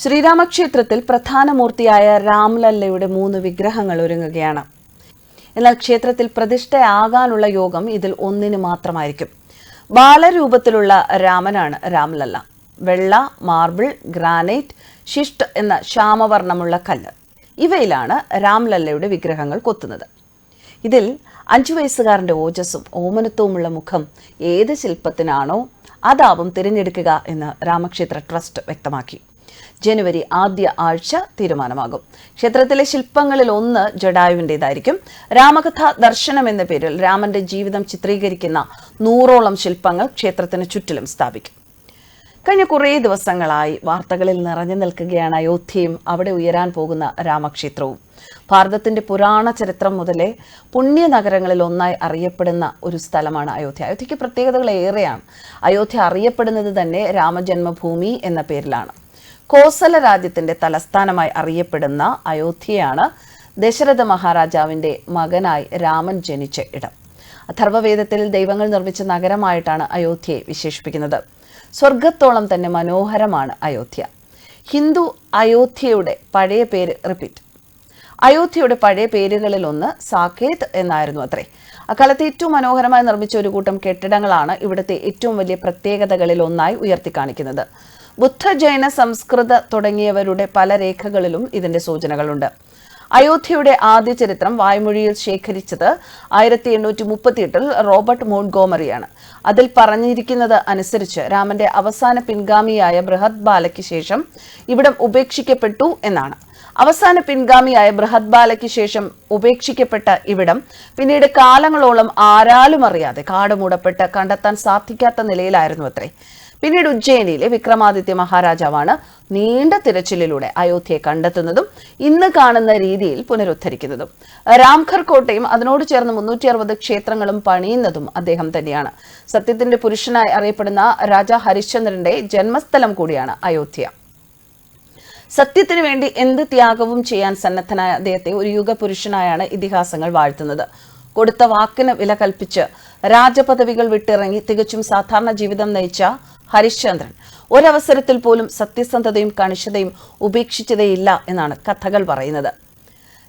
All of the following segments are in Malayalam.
ശ്രീരാമക്ഷേത്രത്തിൽ പ്രധാന മൂർത്തിയായ രാംലല്ലയുടെ മൂന്ന് വിഗ്രഹങ്ങൾ ഒരുങ്ങുകയാണ്. എന്നാൽ ക്ഷേത്രത്തിൽ പ്രതിഷ്ഠയാകാനുള്ള യോഗം ഇതിൽ ഒന്നിന് മാത്രമായിരിക്കും. ബാലരൂപത്തിലുള്ള രാമനാണ് രാംലല്ല. വെള്ള മാർബിൾ ഗ്രാനൈറ്റ് ശിഷ്ട് എന്ന ശ്യാമവർണമുള്ള കല്ല്. ഇവയിലാണ് രാംലല്ലയുടെ വിഗ്രഹങ്ങൾ കൊത്തുന്നത്. ഇതിൽ അഞ്ചു വയസ്സുകാരന്റെ ഓജസ്സും ഓമനത്വവുമുള്ള മുഖം ഏത് ശില്പത്തിനാണോ അതാവും തിരഞ്ഞെടുക്കുക എന്ന് രാമക്ഷേത്ര ട്രസ്റ്റ് വ്യക്തമാക്കി. ജനുവരി ആദ്യ ആഴ്ച തീരുമാനമാകും. ക്ഷേത്രത്തിലെ ശില്പങ്ങളിൽ ഒന്ന് ജഡായുവിന്റെതായിരിക്കും. രാമകഥ ദർശനം എന്ന പേരിൽ രാമന്റെ ജീവിതം ചിത്രീകരിക്കുന്ന നൂറോളം ശില്പങ്ങൾ ക്ഷേത്രത്തിന് ചുറ്റിലും സ്ഥാപിക്കും. കഴിഞ്ഞ കുറേ ദിവസങ്ങളായി വാർത്തകളിൽ നിറഞ്ഞു നിൽക്കുകയാണ് അയോധ്യയും അവിടെ ഉയരാൻ പോകുന്ന രാമക്ഷേത്രവും. ഭാരതത്തിന്റെ പുരാണ ചരിത്രം മുതലേ പുണ്യ നഗരങ്ങളിൽ ഒന്നായി അറിയപ്പെടുന്ന ഒരു സ്ഥലമാണ് അയോധ്യ. അയോധ്യയ്ക്ക് പ്രത്യേകതകൾ ഏറെയാണ്. അയോധ്യ അറിയപ്പെടുന്നത് തന്നെ രാമജന്മഭൂമി എന്ന പേരിലാണ്. കോസല രാജ്യത്തിന്റെ തലസ്ഥാനമായി അറിയപ്പെടുന്ന അയോധ്യയാണ് ദശരഥ മഹാരാജാവിന്റെ മകനായി രാമൻ ജനിച്ച ഇടം. അഥർവവേദത്തിൽ ദൈവങ്ങൾ നിർമ്മിച്ച നഗരമായിട്ടാണ് അയോധ്യയെ വിശേഷിപ്പിക്കുന്നത്. സ്വർഗത്തോളം തന്നെ മനോഹരമാണ് അയോധ്യ. ഹിന്ദു അയോധ്യയുടെ പഴയ പേര് റിപ്പീറ്റ്. അയോധ്യയുടെ പഴയ പേരുകളിൽ ഒന്ന് സാക്കേത് എന്നായിരുന്നു അത്രേ. അക്കാലത്ത് ഏറ്റവും മനോഹരമായി നിർമ്മിച്ച ഒരു കൂട്ടം കെട്ടിടങ്ങളാണ് ഇവിടുത്തെ ഏറ്റവും വലിയ പ്രത്യേകതകളിൽ ഒന്നായി ഉയർത്തിക്കാണിക്കുന്നത്. ബുദ്ധ ജൈന സംസ്കൃത തുടങ്ങിയവരുടെ പല രേഖകളിലും ഇതിന്റെ സൂചനകളുണ്ട്. അയോധ്യയുടെ ആദ്യ ചരിത്രം വായ്മൊഴിയിൽ ശേഖരിച്ചത് ആയിരത്തി എണ്ണൂറ്റി മുപ്പത്തിയെട്ടിൽ റോബർട്ട് മോൺഗോമറിയാണ്. അതിൽ പറഞ്ഞിരിക്കുന്നത് അനുസരിച്ച് രാമന്റെ അവസാന പിൻഗാമിയായ ബൃഹത് ബാലയ്ക്ക് ശേഷം ഇവിടം ഉപേക്ഷിക്കപ്പെട്ടു എന്നാണ്. അവസാന പിൻഗാമിയായ ബൃഹത് ബാലയ്ക്ക് ശേഷം ഉപേക്ഷിക്കപ്പെട്ട ഇവിടം പിന്നീട് കാലങ്ങളോളം ആരാലും അറിയാതെ കാട് മൂടപ്പെട്ട് കണ്ടെത്താൻ സാധിക്കാത്ത നിലയിലായിരുന്നു അത്രേ. പിന്നീട് ഉജ്ജയിനിയിലെ വിക്രമാദിത്യ മഹാരാജാവാണ് നീണ്ട തിരച്ചിലിലൂടെ അയോധ്യയെ കണ്ടെത്തുന്നതും ഇന്ന് കാണുന്ന രീതിയിൽ പുനരുദ്ധരിക്കുന്നതും. രാംഘർ കോട്ടയും അതിനോട് ചേർന്ന് മുന്നൂറ്റി അറുപത് ക്ഷേത്രങ്ങളും പണിയുന്നതും അദ്ദേഹം തന്നെയാണ്. സത്യത്തിന്റെ പുരുഷനായി അറിയപ്പെടുന്ന രാജാ ഹരിശ്ചന്ദ്രന്റെ ജന്മസ്ഥലം കൂടിയാണ് അയോധ്യ. സത്യത്തിനു വേണ്ടി എന്ത് ത്യാഗവും ചെയ്യാൻ സന്നദ്ധനായ അദ്ദേഹത്തെ ഒരു യുഗപുരുഷനായാണ് ഇതിഹാസങ്ങൾ വാഴ്ത്തുന്നത്. കൊടുത്ത വാക്കിന് വില കൽപ്പിച്ച് രാജപദവികൾ വിട്ടിറങ്ങി തികച്ചും സാധാരണ ജീവിതം നയിച്ച ഹരിശ്ചന്ദ്രൻ. ഒരവസരത്തിൽ പോലും സത്യസന്ധതയും കണിശതയും ഉപേക്ഷിച്ചതേയില്ല എന്നാണ് കഥകൾ പറയുന്നത്.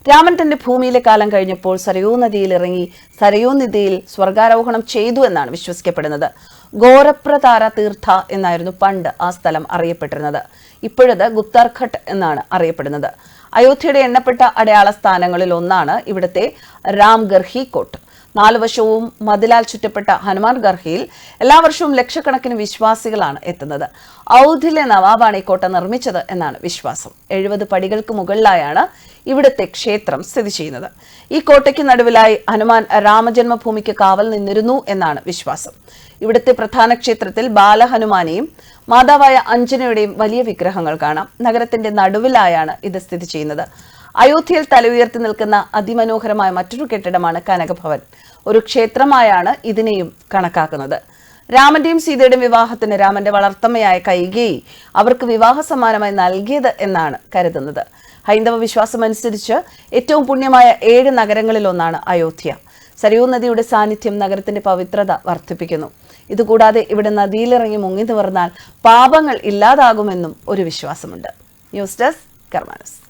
രാമൻ തന്റെ ഭൂമിയിലെ കാലം കഴിഞ്ഞപ്പോൾ സരയൂ നദിയിൽ ഇറങ്ങി സരയൂ നദിയിൽ സ്വർഗാരോഹണം ചെയ്തു എന്നാണ് വിശ്വസിക്കപ്പെടുന്നത്. ഗോരപ്രതാര തീർത്ഥ എന്നായിരുന്നു പണ്ട് ആ സ്ഥലം അറിയപ്പെട്ടിരുന്നത്. ഇപ്പോഴത് ഗുപ്താർഘട്ട് എന്നാണ് അറിയപ്പെടുന്നത്. അയോധ്യയുടെ എണ്ണപ്പെട്ട അടയാള സ്ഥാനങ്ങളിൽ ഒന്നാണ് ഇവിടുത്തെ രാംഗർഹി കോട്ട്. നാല് വശവും മതിലാൽ ചുറ്റപ്പെട്ട ഹനുമാൻ ഗർഹിയിൽ എല്ലാ വർഷവും ലക്ഷക്കണക്കിന് വിശ്വാസികളാണ് എത്തുന്നത്. ഔധിലെ നവാബാണ് ഈ കോട്ട നിർമ്മിച്ചത് എന്നാണ് വിശ്വാസം. എഴുപത് പടികൾക്ക് മുകളിലായാണ് ഇവിടുത്തെ ക്ഷേത്രം സ്ഥിതി ചെയ്യുന്നത്. ഈ കോട്ടയ്ക്ക് നടുവിലായി ഹനുമാൻ രാമജന്മഭൂമിക്ക് കാവൽ നിന്നിരുന്നു എന്നാണ് വിശ്വാസം. ഇവിടുത്തെ പ്രധാന ക്ഷേത്രത്തിൽ ബാലഹനുമാനെയും മാതാവായ അഞ്ജനയുടെയും വലിയ വിഗ്രഹങ്ങൾ കാണാം. നഗരത്തിന്റെ നടുവിലായാണ് ഇത് സ്ഥിതി ചെയ്യുന്നത്. അയോധ്യയിൽ തല ഉയർത്തി നിൽക്കുന്ന അതിമനോഹരമായ മറ്റൊരു കെട്ടിടമാണ് കനകഭവൻ. ഒരു ക്ഷേത്രമായാണ് ഇതിനെയും കണക്കാക്കുന്നത്. രാമന്റെയും സീതയുടെയും വിവാഹത്തിന് രാമന്റെ വളർത്തമ്മയായ കൈകേയി അവർക്ക് വിവാഹ സമ്മാനമായി നൽകിയത് എന്നാണ് കരുതുന്നത്. ഹൈന്ദവ വിശ്വാസമനുസരിച്ച് ഏറ്റവും പുണ്യമായ ഏഴ് നഗരങ്ങളിലൊന്നാണ് അയോധ്യ. സരയൂ നദിയുടെ സാന്നിധ്യം നഗരത്തിന്റെ പവിത്രത വർദ്ധിപ്പിക്കുന്നു. ഇതുകൂടാതെ ഇവിടെ നദിയിലിറങ്ങി മുങ്ങി നിവർന്നാൽ പാപങ്ങൾ ഇല്ലാതാകുമെന്നും ഒരു വിശ്വാസമുണ്ട്. News desk കർമാനസ്.